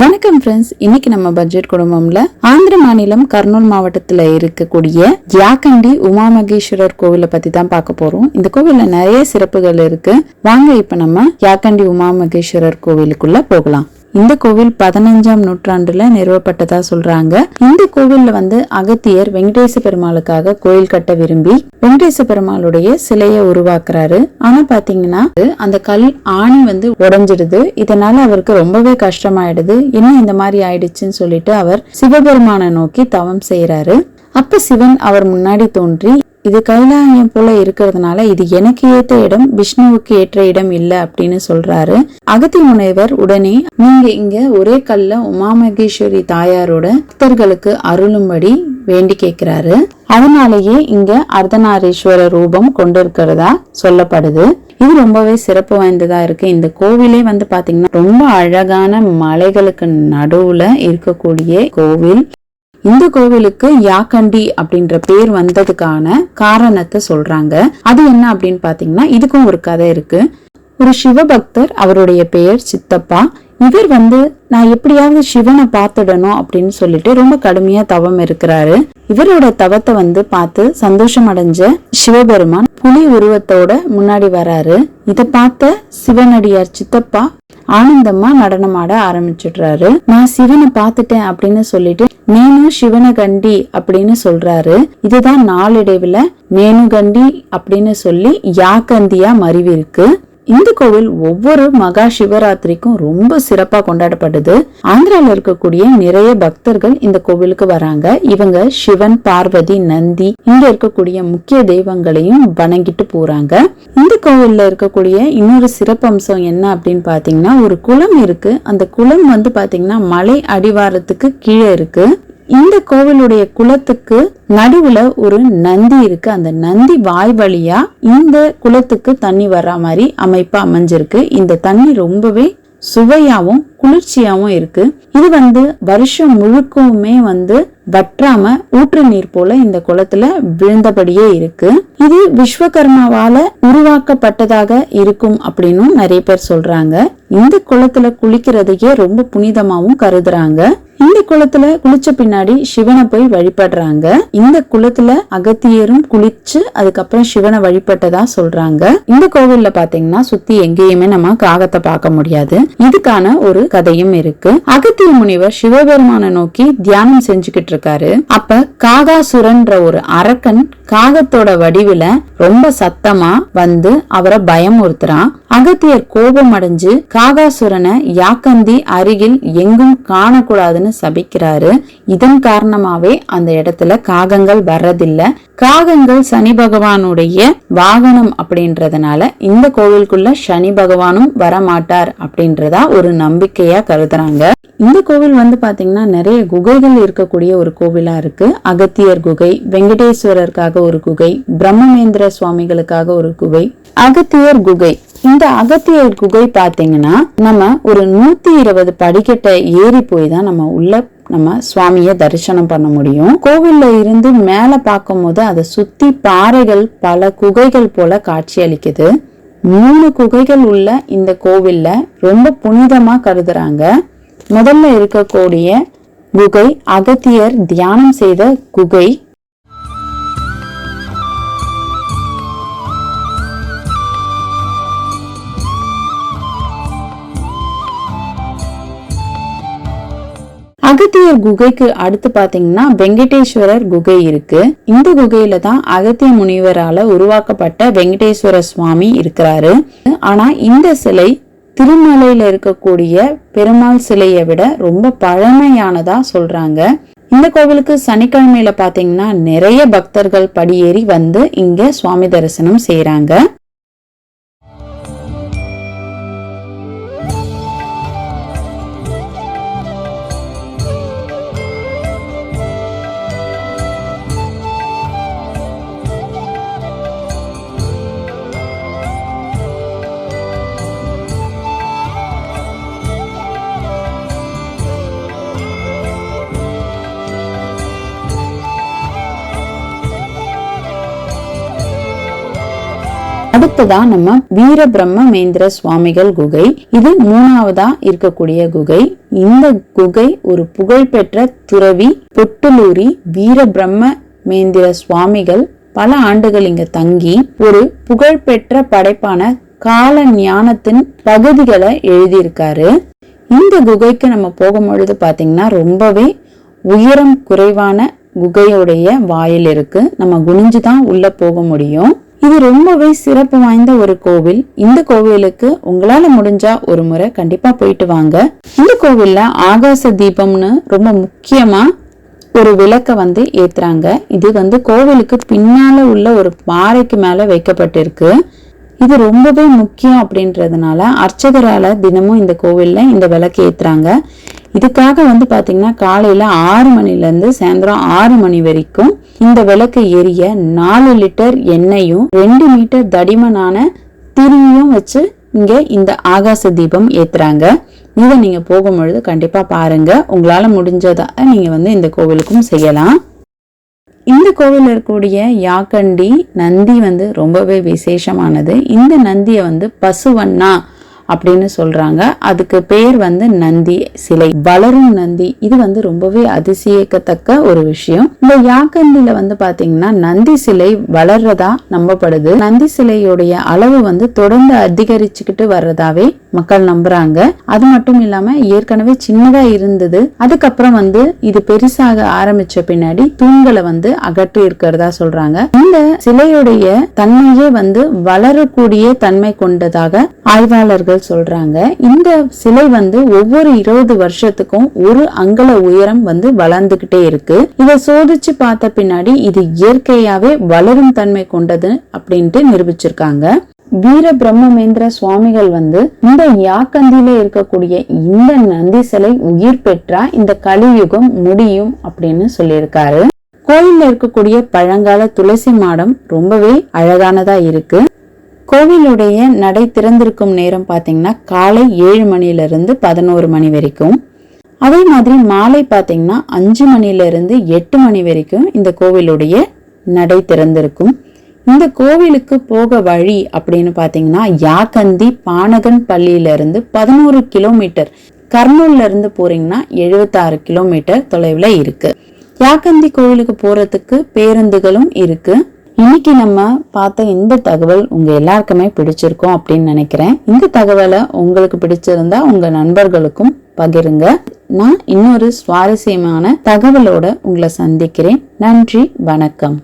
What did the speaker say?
வணக்கம் ஃப்ரெண்ட்ஸ் இன்னைக்கு நம்ம பட்ஜெட் குடும்பம்ல ஆந்திர மாநிலம் கர்னூல் மாவட்டத்துல இருக்கக்கூடிய யாக்கண்டி உமா மகேஸ்வரர் கோவிலை பத்தி தான் பார்க்க போறோம். இந்த கோவில்ல நிறைய சிறப்புகள் இருக்கு. வாங்க இப்ப நம்ம யாக்கண்டி உமா மகேஸ்வரர் கோவிலுக்குள்ள போகலாம். இந்த கோவில் பதினஞ்சாம் நூற்றாண்டுல நிறுவப்பட்டதா சொல்றாங்க. இந்த கோவில்ல வந்து அகத்தியர் வெங்கடேச பெருமாளுக்காக கோயில் கட்ட விரும்பி வெங்கடேச பெருமாளுடைய சிலையை உருவாக்குறாரு. ஆனா பாத்தீங்கன்னா அந்த கல் ஆணி வந்து உடஞ்சிடுது. இதனால அவருக்கு ரொம்பவே கஷ்டமாயிடுது. என்ன இந்த மாதிரி ஆயிடுச்சுன்னு சொல்லிட்டு அவர் சிவபெருமானை நோக்கி தவம் செய்யறாரு அப்ப சிவன் அவர் முன்னாடி தோன்றி இது கைலாயம் போல இருக்கிறதுனால இது எனக்கு ஏற்ற இடம் விஷ்ணுவுக்கு ஏற்ற இடம் இல்லை அப்படின்னு சொல்றாரு. அகத்தி முனைவர் உடனே நீங்க இங்க ஒரே கல்ல உமாமகேஸ்வரி தாயாரோட பக்தர்களுக்கு அருளும்படி வேண்டி கேட்கிறாரு அதனாலேயே இங்க அர்த்தநாரீஸ்வர ரூபம் கொண்டிருக்கிறதா சொல்லப்படுது. இது ரொம்பவே சிறப்பு வாய்ந்ததா இருக்கு. இந்த கோவிலே வந்து பாத்தீங்கன்னா ரொம்ப அழகான மலைகளுக்கு நடுவுல இருக்கக்கூடிய கோவில். இந்த கோவிலுக்கு யாக்கண்டி அப்படின்ற பேர் வந்ததுக்கான காரணத்தை சொல்றாங்க. அது என்ன அப்படின்னு பாத்தீங்கன்னா இதுக்கும் ஒரு கதை இருக்கு. ஒரு சிவபக்தர் அவருடைய பெயர் சித்தப்பா. இவர் வந்து நான் எப்படியாவது சிவனை பார்த்துடணும் அப்படின்னு சொல்லிட்டு ரொம்ப கடுமையா தவம் இருக்கிறாரு. இவரோட தவத்தை வந்து பார்த்து சந்தோஷம் அடைஞ்ச சிவபெருமான் புலி உருவத்தோட முன்னாடி வராரு. இத பார்த்த சிவனடியார் சித்தப்பா ஆனந்தமா நடனமாட ஆரம்பிச்சிடுறாரு. நான் சிவனை பார்த்துட்டேன் அப்படின்னு சொல்லிட்டு நேனு சிவனகண்டி அப்படின்னு சொல்றாரு. இதுதான் நாளடைவுல நேனுகண்டி அப்படின்னு சொல்லி யாக்கந்தியா மறிவிருக்கு இந்த கோவில் ஒவ்வொரு மகா சிவராத்திரிக்கும் ரொம்ப சிறப்பா கொண்டாடப்படுது ஆந்திரால இருக்கக்கூடிய நிறைய பக்தர்கள் இந்த கோவிலுக்கு வராங்க. இவங்க சிவன் பார்வதி நந்தி இங்க இருக்கக்கூடிய முக்கிய தெய்வங்களையும் வணங்கிட்டு போறாங்க. இந்த கோவில்ல இருக்கக்கூடிய இன்னொரு சிறப்பம்சம் என்ன அப்படின்னு பாத்தீங்கன்னா ஒரு குளம் இருக்கு. அந்த குளம் வந்து பாத்தீங்கன்னா மலை அடிவாரத்துக்கு கீழே இருக்கு. இந்த கோவிலுடைய குளத்துக்கு நடுவுல ஒரு நந்தி இருக்கு. அந்த நந்தி வாய் வழியா இந்த குளத்துக்கு தண்ணி வர்ற மாதிரி அமைப்பு அமைஞ்சிருக்கு. இந்த தண்ணி ரொம்பவே சுவையாவும் குளிர்ச்சியாவும் இருக்கு. இது வந்து வருஷம் முழுக்கவுமே வந்து வற்றாம ஊற்று நீர் போல இந்த குளத்துல விழுந்தபடியே இருக்கு. இது விஸ்வகர்மாவால உருவாக்கப்பட்டதாக இருக்கும் அப்படின்னும் நிறைய பேர் சொல்றாங்க. இந்த குளத்துல குளிக்கிறதையே ரொம்ப புனிதமாவும் கருதுறாங்க. இந்த குளத்துல குளிச்ச பின்னாடி சிவனை போய் வழிபடுறாங்க. இந்த குளத்துல அகத்தியரும் குளிச்சு அதுக்கப்புறம் சிவனை வழிபட்டதா சொல்றாங்க. இந்த கோவில்ல பாத்தீங்கன்னா சுத்தி எங்கேயுமே நம்ம காகத்தை பார்க்க முடியாது. இதுக்கான ஒரு கதையும் இருக்கு. அகத்திய முனிவர் சிவபெருமானை நோக்கி தியானம் செஞ்சுக்கிட்டு இருக்காரு. அப்ப காகாசுரன்ற ஒரு அரக்கன் காகத்தோட வடிவில ரொம்ப சத்தமா வந்து அவரை பயமுறுத்துறான். அகத்தியர் கோபம் அடைஞ்சு காகாசுரனை யாக்கந்தி அருகில் எங்கும் காணக்கூடாதுன்னு சபிக்கிறாரு. இதன் காரணமாவே அந்த இடத்துல காகங்கள் வர்றதில்ல. காகங்கள் சனி பகவானுடைய வாகனம் அப்படின்றதுனால இந்த கோவிலுக்குள்ள சனி பகவானும் வரமாட்டார் அப்படின்றதா ஒரு நம்பிக்கையா கருதுறாங்க. இந்த கோவில் வந்து பாத்தீங்கன்னா நிறைய குகைகள் இருக்கக்கூடிய ஒரு கோவிலா இருக்கு. அகத்தியர் குகை வெங்கடேஸ்வரருக்காக ஒரு குகை பிரம்மமேந்திர சுவாமிகளுக்காக ஒரு குகை அகத்தியர் குகை. இந்த அகத்தியர் குகை பார்த்தீங்கன்னா நம்ம ஒரு நூத்தி இருபது படிக்கட்டை ஏறி போய் தான் நம்ம உள்ள நம்ம சுவாமிய தரிசனம் பண்ண முடியும். கோவில்ல இருந்து மேல பார்க்கும்போது அதை சுத்தி பாறைகள் பல குகைகள் போல காட்சி அளிக்குது. மூணு குகைகள் உள்ள இந்த கோவில்ல ரொம்ப புனிதமா கருதுறாங்க. முதல்ல இருக்கக்கூடிய குகை அகத்தியர் தியானம் செய்த குகை அகத்தியர் குகைக்கு அடுத்து பாத்தீங்கன்னா வெங்கடேஸ்வரர் குகை இருக்கு. இந்த குகையில தான் அகத்திய முனிவரால உருவாக்கப்பட்ட வெங்கடேஸ்வர சுவாமி இருக்கிறாரு. ஆனா இந்த சிலை திருமலையில இருக்கக்கூடிய பெருமாள் சிலையை விட ரொம்ப பழமையானதா சொல்றாங்க. இந்த கோவிலுக்கு சனிக்கிழமையில பாத்தீங்கன்னா நிறைய பக்தர்கள் படியேறி வந்து இங்க சுவாமி தரிசனம் செய்யறாங்க அடுத்ததா நம்ம வீரபிரம்மேந்திர சுவாமிகள் குகை. இது மூணாவதா இருக்கக்கூடிய குகை. இந்த குகை ஒரு புகழ்பெற்ற துறவி பொட்டுலூரி வீரபிரம்மேந்திர சுவாமிகள். பல ஆண்டுகள் இங்க தங்கி ஒரு புகழ்பெற்ற படைப்பான கால ஞானத்தின் பகுதிகளை எழுதியிருக்காரு. இந்த குகைக்கு நம்ம போகும்பொழுது பார்த்தீங்கன்னா ரொம்பவே உயரம் குறைவான குகையுடைய வாயில் இருக்கு. நம்ம குனிஞ்சு தான் உள்ள போக முடியும். இது ரொம்பவே சிறப்பு வாய்ந்த ஒரு கோவில். இந்த கோவிலுக்கு உங்களால முடிஞ்சா ஒரு முறை கண்டிப்பா போயிட்டு வாங்க. இந்த கோவில்ல ஆகாச தீபம்னு ரொம்ப முக்கியமா ஒரு விளக்க வந்து ஏத்துறாங்க. இது வந்து கோவிலுக்கு பின்னால உள்ள ஒரு பாறைக்கு மேல வைக்கப்பட்டிருக்கு. இது ரொம்பவே முக்கியம் அப்படின்றதுனால அர்ச்சகரால தினமும் இந்த கோவில்ல இந்த விளக்கு ஏத்துறாங்க. இதுக்காக வந்து பார்த்தீங்கன்னா காலையில் ஆறு மணிலேருந்து சாயந்தரம் ஆறு மணி வரைக்கும் இந்த விளக்கு எரிய நாலு லிட்டர் எண்ணெயும் ரெண்டு மீட்டர் தடிமனான திரியும் வச்சு இங்கே இந்த ஆகாச தீபம் ஏற்றுறாங்க இதை நீங்கள் போகும்பொழுது கண்டிப்பாக பாருங்கள் உங்களால் முடிஞ்சதாக நீங்கள் வந்து இந்த கோவிலுக்கும் செய்யலாம். இந்த கோவிலில் இருக்கக்கூடிய யாக்கண்டி நந்தி வந்து ரொம்பவே விசேஷமானது. இந்த நந்தியை வந்து பசுவண்ணா அப்படின்னு சொல்றாங்க. அதுக்கு பேர் வந்து நந்தி சிலை. வளரும் நந்தி. இது வந்து ரொம்பவே அதிசயிக்கத்தக்க ஒரு விஷயம். இந்த யாக்கண்டில வந்து பாத்தீங்கன்னா நந்தி சிலை வளர்றதா நம்பப்படுது. நந்தி சிலையுடைய அளவு வந்து தொடர்ந்து அதிகரிச்சுக்கிட்டு வர்றதாவே மக்கள் நம்புறாங்க. அது மட்டும் இல்லாம ஏற்கனவே சின்னதா இருந்தது. அதுக்கப்புறம் வந்து இது பெருசாக ஆரம்பிச்ச பின்னாடி தூண்களை வந்து அகற்றி இருக்கிறதா சொல்றாங்க. இந்த சிலையுடைய தன்மையே வந்து வளரக்கூடிய தன்மை கொண்டதாக ஆய்வாளர்கள் சொல்றாங்க இந்த சிலை வந்து ஒவ்வொரு இருபது வருஷத்துக்கும் ஒரு அங்கல உயரம் வந்து வளர்ந்துகிட்டே இருக்கு. இதை சோதிச்சு பார்த்த பின்னாடி இது இயற்கையாவே வளரும் தன்மை கொண்டது அப்படின்ட்டு நிரூபிச்சிருக்காங்க. வீர பிரம்மமேந்திர சுவாமிகள் வந்து இந்த யாக்கந்தியில இருக்கக்கூடிய இந்த நந்தி சிலை உயிர் பெற்றா இந்த கலியுகம் முடியும் அப்படின்னு சொல்லியிருக்காரு. கோயில்ல இருக்கக்கூடிய பழங்கால துளசி மாடம் ரொம்பவே அழகானதா இருக்கு. கோவிலுடைய நடை திறந்திருக்கும் நேரம் பார்த்தீங்கன்னா காலை ஏழு மணியிலிருந்து பதினோரு மணி வரைக்கும். அதே மாதிரி மாலை பார்த்தீங்கன்னா அஞ்சு மணியிலிருந்து எட்டு மணி வரைக்கும் இந்த கோவிலுடைய நடை திறந்திருக்கும். இந்த கோவிலுக்கு போக வழி அப்படின்னு பார்த்தீங்கன்னா யாக்கந்தி பானகன் பள்ளியிலிருந்து பதினோரு கிலோமீட்டர் கர்னூல்ல இருந்து போறீங்கன்னா எழுபத்தாறு கிலோமீட்டர் தொலைவில் இருக்கு. யாக்கந்தி கோவிலுக்கு போறதுக்கு பேருந்துகளும் இருக்கு. இன்னைக்கு நம்ம பார்த்த இந்த தகவல் உங்க எல்லாருக்குமே பிடிச்சிருக்கும் அப்படின்னு நினைக்கிறேன். இந்த தகவலை உங்களுக்கு பிடிச்சிருந்தா உங்க நண்பர்களுக்கும் பகிருங்க. நான் இன்னொரு சுவாரஸ்யமான தகவலோட உங்களை சந்திக்கிறேன். நன்றி வணக்கம்.